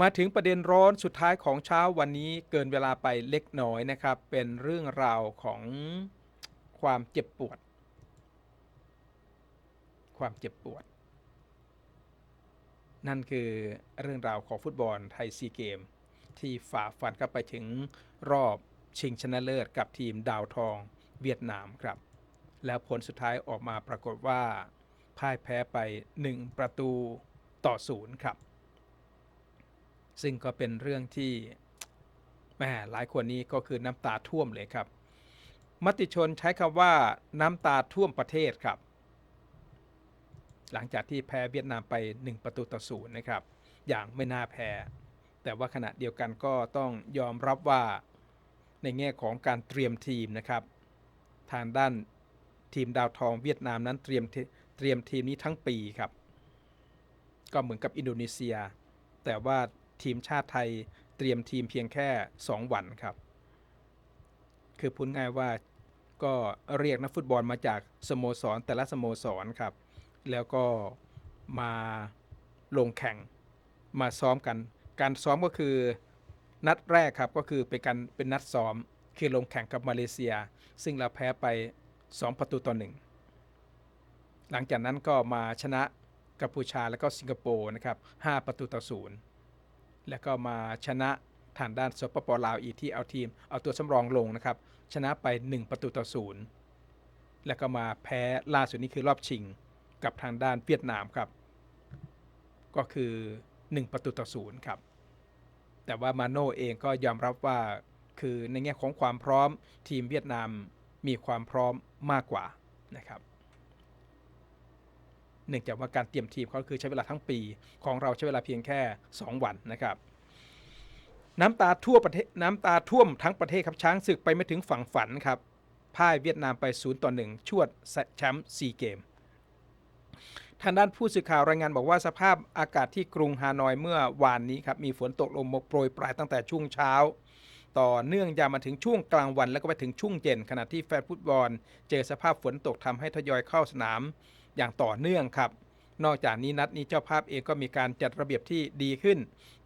มาถึงประเด็นร้อนสุดท้ายของเช้าวันนี้เกินเวลาไปเล็กน้อยนะครับ เป็นเรื่องราวของความเจ็บปวด ความเจ็บปวด นั่นคือเรื่องราวของฟุตบอลไทยซีเกม ที่ฝ่าฟันเข้าไปถึงรอบชิงชนะเลิศกับทีมดาวทองเวียดนามครับ แล้วผลสุดท้ายออกมาปรากฏว่าพ่ายแพ้ไป 1 ประตูต่อศูนย์ครับ ซึ่งก็เป็นเรื่องที่แหมหลายคนนี้ก็คือน้ำตาท่วมเลยครับ มติชนใช้คำว่าน้ำตาท่วมประเทศครับ หลังจากที่แพ้เวียดนามไป 1 ประตูต่อศูนย์นะครับ อย่างไม่น่าแพ้ แต่ว่าขณะเดียวกันก็ต้องยอมรับว่าในแง่ของการเตรียมทีมนะครับ ทางด้านทีมดาวทองเวียดนามนั้นเตรียมเตรียมทีมนี้ทั้งปีครับ ก็เหมือนกับอินโดนีเซีย แต่ว่า ทีมชาติไทยเตรียมทีมเพียงแค่ 2 วันครับ คือพูดง่ายว่าก็เรียกนักฟุตบอลมาจากสโมสรแต่ละสโมสรครับ แล้วก็มาลงแข่งมาซ้อมกัน การซ้อมก็คือนัดแรกครับก็คือเป็นการเป็นนัดซ้อมคือลงแข่งกับมาเลเซีย ซึ่งเราแพ้ไป 2 ประตูต่อหนึ่งหลังจากนั้นก็มาชนะกัมพูชาและก็สิงคโปร์นะครับ 5 ประตูต่อศูนย์ แล้วก็มาชนะทางด้านสปปลาวอีกที่เอาทีม เอาตัวสำรองลงนะครับ ชนะไป 1 ประตูต่อศูนย์แล้วก็มาแพ้ล่าสุดนี้คือรอบชิงกับทางด้านเวียดนามครับ ก็คือ 1 ประตูต่อศูนย์ครับ แต่ว่ามาโน่เองก็ยอมรับว่าคือในแง่ของความพร้อมทีมเวียดนามมีความพร้อมมากกว่านะครับ เนื่องจากว่าการเตรียมทีมเขาคือใช้เวลาทั้งปี ของเราใช้เวลาเพียงแค่ 2 วันนะครับน้ำตาทั่วประเทศน้ำตาท่วมทั้งประเทศครับช้างศึกไปไม่ถึงฝั่งฝันครับพ่ายเวียดนามไป0ต่อ1ชวดแชมป์4เกม ทางด้านผู้สื่อข่าวรายงานบอกว่าสภาพอากาศที่กรุงฮานอยเมื่อวานนี้ครับมีฝนตกลงโปรยปลายตั้งแต่ช่วงเช้า ต่อเนื่องยาวมาถึงช่วงกลางวันแล้วก็ไปถึงช่วงเย็นขณะที่แฟนฟุตบอล เจอสภาพฝนตกทำให้ทยอยเข้าสนาม อย่างต่อเนื่องครับ นอกจากนี้นัดนี้เจ้าภาพเองก็มีการจัดระเบียบที่ดีขึ้น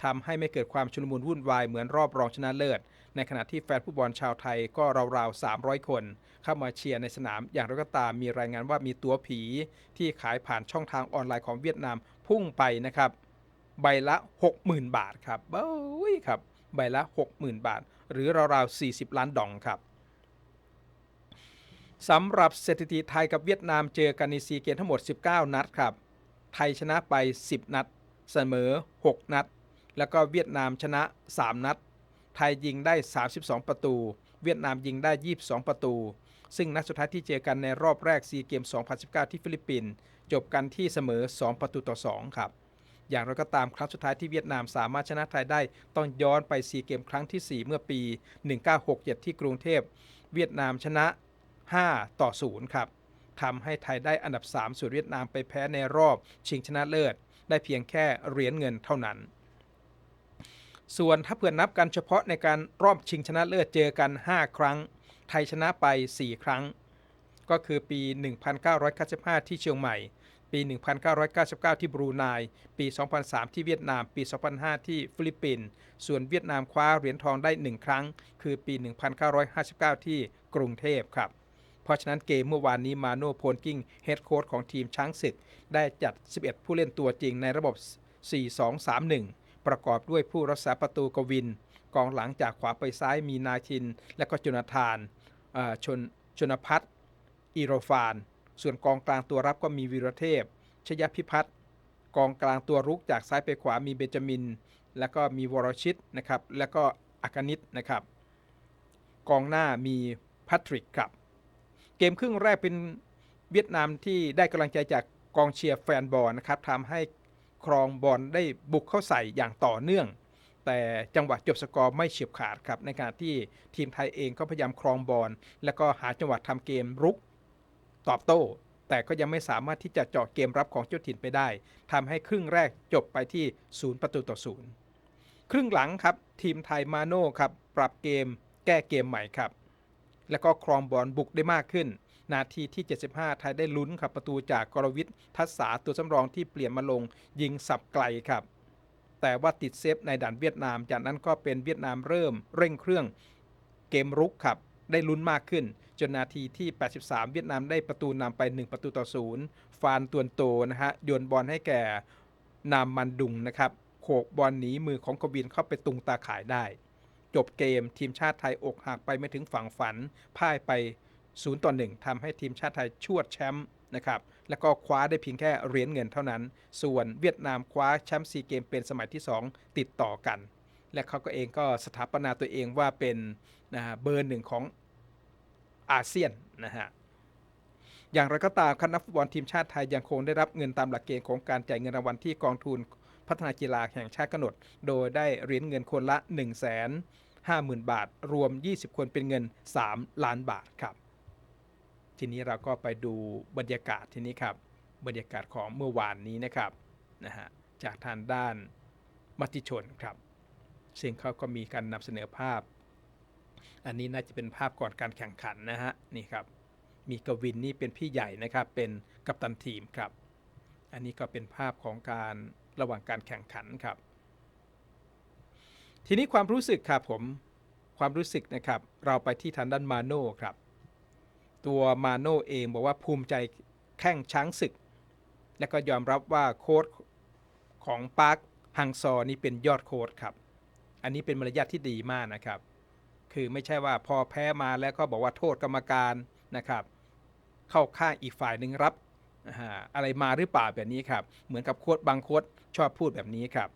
ทำให้ไม่เกิดความชุลมุนวุ่นวายเหมือนรอบรองชนะเลิศ ในขณะที่แฟนฟุตบอลชาวไทยก็ราวๆ 300 คน เข้ามาเชียร์ในสนามอย่างไรก็ตามมีรายงานว่ามีตัวผี ที่ขายผ่านช่องทางออนไลน์ของเวียดนามพุ่งไปนะครับใบละ 60,000 บาทครับเบ้ยครับใบละ 60,000 บาท หรือราวๆ40 ล้านดองครับ สำหรับสถิติไทยกับเวียดนามเจอกันในซีเกมทั้งหมด 19 นัดครับ ไทยชนะไป 10 นัด เสมอ 6 นัด แล้วก็เวียดนามชนะ 3 นัด ไทยยิงได้ 32 ประตู เวียดนามยิงได้ 22 ประตู ซึ่งนัดสุดท้ายที่เจอกันในรอบแรกซีเกม 2019 ที่ฟิลิปปินส์จบกันที่เสมอ 2 ประตูต่อ 2 ครับ อย่างไรก็ตามครั้งสุดท้ายที่เวียดนามสามารถชนะไทยได้ต้องย้อนไปซีเกมครั้งที่ 4 เมื่อปี 1967 ที่กรุงเทพ เวียดนามชนะ 5 ต่อ 0 ครับทำให้ไทยได้อันดับ 3 ส่วนเวียดนามไปแพ้ในรอบชิงชนะเลิศ ได้เพียงแค่เหรียญเงินเท่านั้น ส่วนถ้าเผื่อนับกันเฉพาะในการรอบชิงชนะเลิศเจอกัน 5 ครั้ง ไทยชนะไป 4 ครั้ง ก็คือปี 1995 ที่เชียงใหม่ ปี 1999 ที่บรูไน ปี 2003 ที่เวียดนาม ปี 2005 ที่ฟิลิปปินส์ ส่วนเวียดนามคว้าเหรียญทองได้ 1 ครั้ง คือปี 1959 ที่กรุงเทพครับ ราะฉะนั้นเกมเมื่อวานนี้มาโน่โพลกิ้งเฮดโค้ชของทีมช้างศึก ได้จัด 11 ผู้เล่นตัวจริงในระบบ 4-2-3-1 ประกอบด้วยผู้รักษาประตูกวิน กองหลังจากขวาไปซ้ายมีนาทิน และก็จุนาธานชนชนพัฒน์อีโรฟาน ส่วนกองกลางตัวรับก็มีวีรเทพ ชยพิพัฒน์กองกลางตัวรุกจากซ้ายไปขวามีเบนจามิน แล้วก็มีวรชิตนะครับ แล้วก็อากานิตนะครับ กองหน้ามีแพทริกครับ เกมครึ่งแรกเป็นเวียดนามที่ได้กำลังใจจากกองเชียร์แฟนบอลนะครับทำให้ครองบอลได้บุกเข้าใส่อย่างต่อเนื่อง แต่จังหวะจบสกอร์ไม่เฉียบขาดครับในขณะที่ทีมไทยเองก็พยายามครองบอลแล้วก็หาจังหวะทำเกมรุกตอบโต้ แต่ก็ยังไม่สามารถที่จะเจาะเกมรับของเจ้าถิ่นไปได้ทำให้ครึ่งแรกจบไปที่0ประตูต่อ0ครึ่งหลังครับทีมไทยมาโน่ครับปรับเกมแก้เกมใหม่ครับ แล้วก็ครองบอลบุกได้มากขึ้น นาทีที่ 75 ไทยได้ลุ้นครับประตูจากกรวิทย์ทัศษาตัวสำรองที่เปลี่ยนมาลงยิงสับไกลครับ แต่ว่าติดเซฟในด่านเวียดนาม จากนั้นก็เป็นเวียดนามเริ่มเร่งเครื่องเกมรุกครับได้ลุ้นมากขึ้น จนนาทีที่ 83 เวียดนามได้ประตูนำไป 1 ประตูต่อศูนย์ฟานตวนโตนะฮะโยนบอลให้แก่นามมันดุงนะครับโขกบอลหนีมือของกวินเข้าไปตุงตาข่ายได้ จบเกมทีมชาติไทยอกหักไปไม่ถึงฝั่งฝันพ่ายไป0ต่อ1ทำให้ทีมชาติไทยชวดแชมป์นะครับแล้วก็คว้าได้เพียงแค่เหรียญเงินเท่านั้น ส่วนเวียดนามคว้าแชมป์ซีเกมเป็นสมัยที่ 2 ติดต่อกัน และเขาก็เองก็สถาปนาตัวเองว่าเป็นนะฮะเบอร์หนึ่งของอาเซียนนะฮะอย่างไรก็ตามคณะฟุตบอลทีมชาติไทยยังคงได้รับเงินตามหลักเกณฑ์ของการจ่ายเงินรางวัลที่กองทุน พัฒนากีฬาแห่งชาติกำหนด โดยได้เหรียญเงินคนละ 1 5 0 0 0 0 บาท รวม 20 คนเป็นเงิน 3 ล้านบาทครับ ทีนี้เราก็ไปดูบรรยากาศทีนี้ครับ บรรยากาศของเมื่อวานนี้นะครับนะฮะจากทางด้านมติชนครับ ซึ่งเขาก็มีการนำเสนอภาพ อันนี้น่าจะเป็นภาพก่อนการแข่งขันนะฮะนี่ครับมีกวินนี่เป็นพี่ใหญ่นะครับเป็นกัปตันทีมครับ อันนี้ก็เป็นภาพของการระหว่างการแข่งขันครับ ทีนี้ความรู้สึกครับผมความรู้สึกนะครับเราไปที่ทางด้านมาโน่ครับ ตัวมาโน่เองบอกว่าภูมิใจแข้งช้างศึก และก็ยอมรับว่าโค้ดของปาร์คฮังซอนี่เป็นยอดโค้ดครับ อันนี้เป็นมารยาทที่ดีมากนะครับ คือไม่ใช่ว่าพอแพ้มาแล้วก็บอกว่าโทษกรรมการนะครับ เข้าข้างอีกฝ่ายหนึ่งรับ อะไรมาหรือเปล่าแบบนี้ครับ เหมือนกับโค้ดบางโค้ดชอบพูดแบบนี้ครับ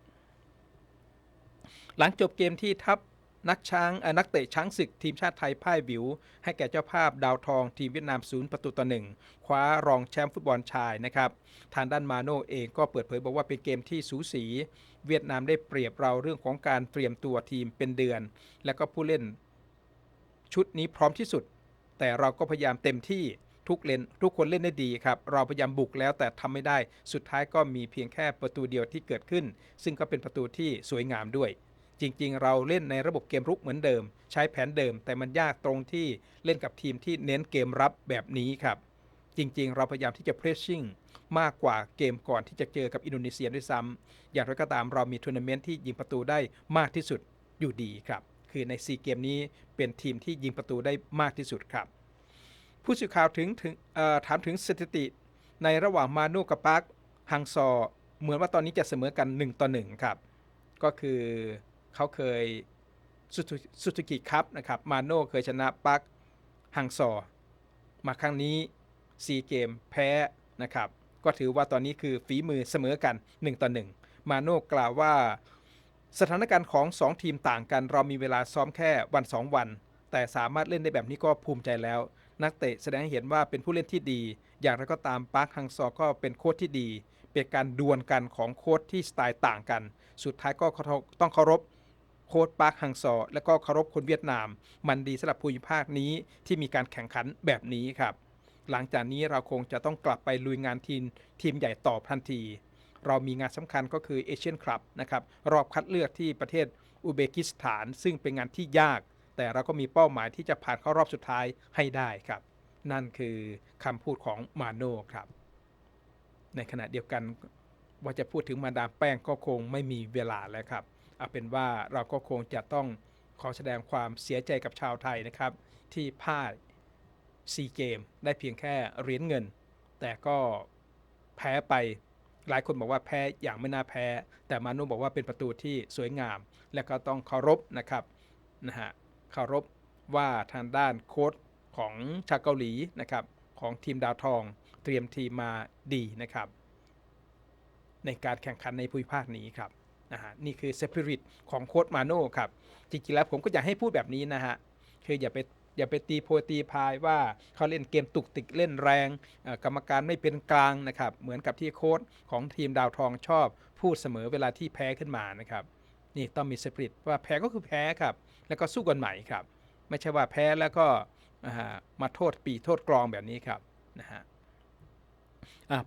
หลังจบเกมที่ทัพนักช้างเอ่อนักเตะช้างศึกทีมชาติไทยพ่ายวิว ให้แก่เจ้าภาพดาวทองทีมเวียดนามศูนย์ประตูต่อหนึ่งคว้ารองแชมป์ฟุตบอลชายนะครับ ทางด้านมาโน่เองก็เปิดเผยบอกว่าเป็นเกมที่สูสี เวียดนามได้เปรียบเราเรื่องของการเตรียมตัวทีมเป็นเดือน และก็ผู้เล่นชุดนี้พร้อมที่สุด แต่เราก็พยายามเต็มที่ ทุกเล่นทุกคนเล่นได้ดีครับ เราพยายามบุกแล้วแต่ทำไม่ได้ สุดท้ายก็มีเพียงแค่ประตูเดียวที่เกิดขึ้น ซึ่งก็เป็นประตูที่สวยงามด้วย จริงๆ เราเล่นในระบบเกมรุกเหมือนเดิม ใช้แผนเดิม แต่มันยากตรงที่เล่นกับทีมที่เน้นเกมรับแบบนี้ครับ จริงๆ เราพยายามที่จะเพรสชิ่งมากกว่าเกมก่อนที่จะเจอกับอินโดนีเซียด้วยซ้ำอย่างไรก็ตามเรามีทัวร์นาเมนต์ที่ยิงประตูได้มากที่สุดอยู่ดีครับ คือในซีเกมนี้เป็นทีมที่ยิงประตูได้มากที่สุดครับ ผู้สื่อข่าวถึงถึงถามถึงสถิติในระหว่างมาโน่กับปาร์คฮังซอ เหมือนว่าตอนนี้จะเสมอกัน 1 ต่อ 1 ครับ ก็คือเขาเคยสุสุกิครับนะครับ มาโน่เคยชนะปาร์คฮังซอ มาครั้งนี้ซีเกมแพ้นะครับ ก็ถือว่าตอนนี้คือฝีมือเสมอกัน 1 ต่อ 1 มาโน่กล่าวว่า สถานการณ์ของ 2 ทีมต่างกัน เรามีเวลาซ้อมแค่วัน 2 วัน แต่สามารถเล่นได้แบบนี้ก็ภูมิใจแล้ว นักเตะแสดงให้เห็นว่าเป็นผู้เล่นที่ดี อย่างไรก็ตามปาร์คฮังซอก็เป็นโค้ชที่ดี เป็นการดวลกันของโค้ชที่สไตล์ต่างกัน สุดท้ายก็ต้องเคารพโค้ชปาร์คฮังซอและก็เคารพคนเวียดนาม มันดีสำหรับภูมิภาคนี้ที่มีการแข่งขันแบบนี้ครับ หลังจากนี้เราคงจะต้องกลับไปลุยงานทีมทีมใหญ่ต่อทันที เรามีงานสำคัญก็คือเอเชียนคลับนะครับรอบคัดเลือกที่ประเทศอุเบกิสถาน ซึ่งเป็นงานที่ยาก แต่เราก็มีเป้าหมายที่จะผ่านเข้ารอบสุดท้ายให้ได้ครับ นั่นคือคำพูดของมาโน่ครับ ในขณะเดียวกันว่าจะพูดถึงมาดามแป้งก็คงไม่มีเวลาแล้วครับ เอาเป็นว่าเราก็คงจะต้องขอแสดงความเสียใจกับชาวไทยนะครับ ที่พลาดซีเกมได้เพียงแค่เหรียญเงิน แต่ก็แพ้ไปหลายคนบอกว่าแพ้อย่างไม่น่าแพ้ แต่มานุบอกว่าเป็นประตูที่สวยงาม และก็ต้องเคารพนะครับนะฮะ เคารพว่าทางด้านโค้ชของชาวเกาหลีนะครับของทีมดาวทอง เตรียมทีมมาดีนะครับ ในการแข่งขันในภูมิภาคนี้ครับนะฮะนี่คือสปิริตของโค้ชมาโน่ครับจริงๆแล้วผมก็อยากให้พูดแบบนี้นะฮะคืออย่าไปอย่าไปตีโพยตีพายว่าเขาเล่นเกมตุกติกเล่นแรง กรรมการไม่เป็นกลางนะครับ เหมือนกับที่โค้ชของทีมดาวทองชอบพูดเสมอเวลาที่แพ้ขึ้นมานะครับ นี่ต้องมีสปิริตว่าแพ้ก็คือแพ้ครับ แล้วก็สู้กันใหม่ครับ ไม่ใช่ว่าแพ้แล้วก็มาโทษปีโทษกรองแบบนี้ครับนะฮะ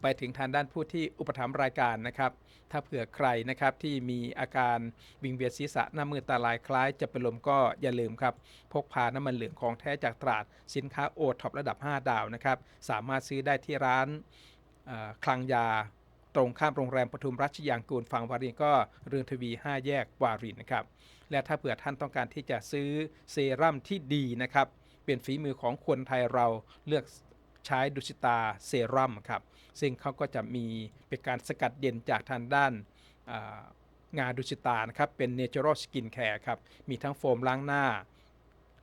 ไปถึงทางด้านผู้ที่อุปถัมภ์รายการนะครับ ถ้าเผื่อใครนะครับที่มีอาการวิงเวียนศีรษะหน้ามืดตาลายคล้ายจะเป็นลมก็อย่าลืมครับ พกพาน้ำมันเหลืองของแท้จากตราดสินค้าโอท็อประดับ 5 ดาวนะครับ สามารถซื้อได้ที่ร้านคลังยา ตรงข้ามโรงแรมปทุมรัชยางกูลฝั่งวารินก็เรือนทวี 5 แยกวารินนะครับ และถ้าเผื่อท่านต้องการที่จะซื้อเซรั่มที่ดีนะครับ เป็นฝีมือของคนไทยเราเลือกใช้ดุสิตาเซรั่มครับ ซึ่งเขาก็จะมีเป็นการสกัดเย็นจากทางด้านางาดุสิตานะครับเป็น Natural Skin Care ครับมีทั้งโฟมล้างหน้า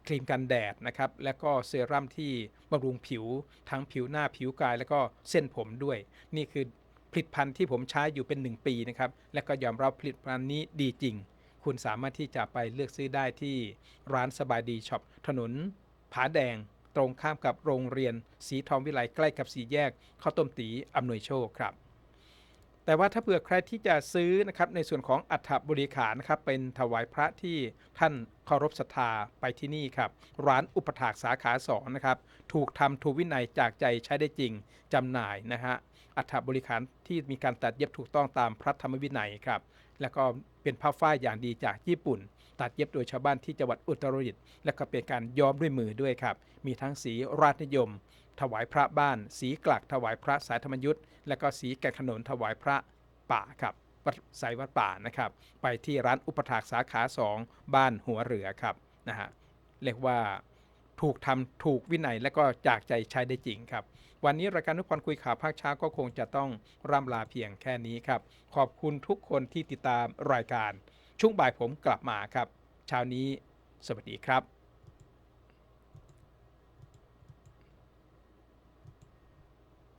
ครีมกันแดดนะครับ และก็เซรั่มที่บำรุงผิวทั้งผิวหน้าผิวกาย แล้วก็เส้นผมด้วย นี่คือ ผลิตภัณฑ์ที่ผมใช้อยู่เป็น 1 ปีนะครับ และก็ยอมรับผลิตภัณฑ์นี้ดีจริง คุณสามารถที่จะไปเลือกซื้อได้ที่ร้านสบายดีช็อปถนนผาแดง ตรงข้ามกับโรงเรียน สีทองวิไลใกล้กับสีแยกข้าวต้มตีอำนวยโชคครับแต่ว่าถ้าเผื่อใครที่จะซื้อนะครับในส่วนของอัฐบริขารนะครับเป็นถวายพระที่ท่านเคารพศรัทธาไปที่นี่ครับ ร้านอุปถากสาขาสองนะครับ ถูกทำถูกวินัยจากใจใช้ได้จริงจำหน่ายนะฮะ อัฐบริขารที่มีการตัดเย็บถูกต้องตามพระธรรมวินัยครับ แล้วก็เป็นผ้าฝ้ายอย่างดีจากญี่ปุ่น ตัดเย็บโดยชาวบ้านที่จังหวัดอุตรดิตถ์และก็เป็นการย้อมด้วยมือด้วยครับ มีทั้งสีราชนิยม ถวายพระบ้าน สีกลักถวายพระสายธรรมยุทธ์และก็สีแก่ขนนถวายพระป่าครับวัดสายวัดป่านะครับ ไปที่ร้านอุปถากสาขา 2 บ้านหัวเรือครับนะฮะเรียกว่า ถูกทำถูกวินัยและก็จากใจใช้ได้จริงครับ วันนี้รายการนุพรคุยข่าวภาคเช้าก็คงจะต้องร่ำลาเพียงแค่นี้ครับ ขอบคุณทุกคนที่ติดตามรายการ ช่วงบ่ายผมกลับมาครับ เช้านี้ สวัสดีครับ